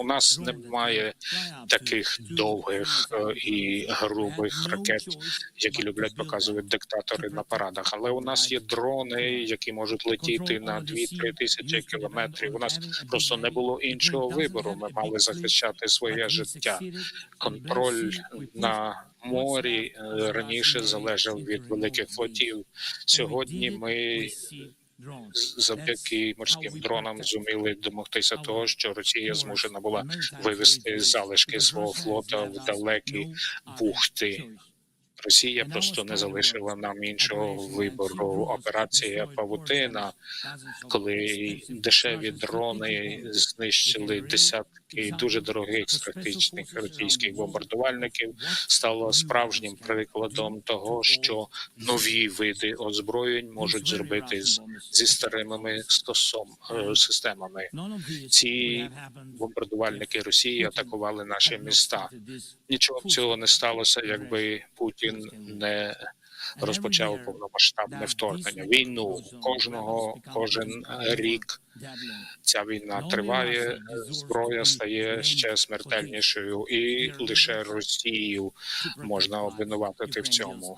У нас немає таких довгих е, і грубих ракет, які люблять показувати диктатори на парадах. Але у нас є дрони, які можуть летіти на 2-3 тисячі кілометрів. У нас просто не було іншого вибору. Ми мали захищати своє життя. Контроль на морі е, раніше залежав від великих флотів. Сьогодні ми завдяки морським дронам зуміли домогтися того, що Росія змушена була вивести залишки свого флота в далекі бухти. Росія просто не залишила нам іншого вибору. Операція Павутина, коли дешеві дрони знищили десятки дуже дорогих стратегічних російських бомбардувальників, стало справжнім прикладом того, що нові види озброєнь можуть зробити з, зі старими стосом е, системами. Ці бомбардувальники Росії атакували наші міста. Нічого б цього не сталося, якби Путін не розпочав повномасштабне вторгнення. Війну кожного кожен рік ця війна триває. Зброя стає ще смертельнішою, і лише Росію можна обвинуватити в цьому.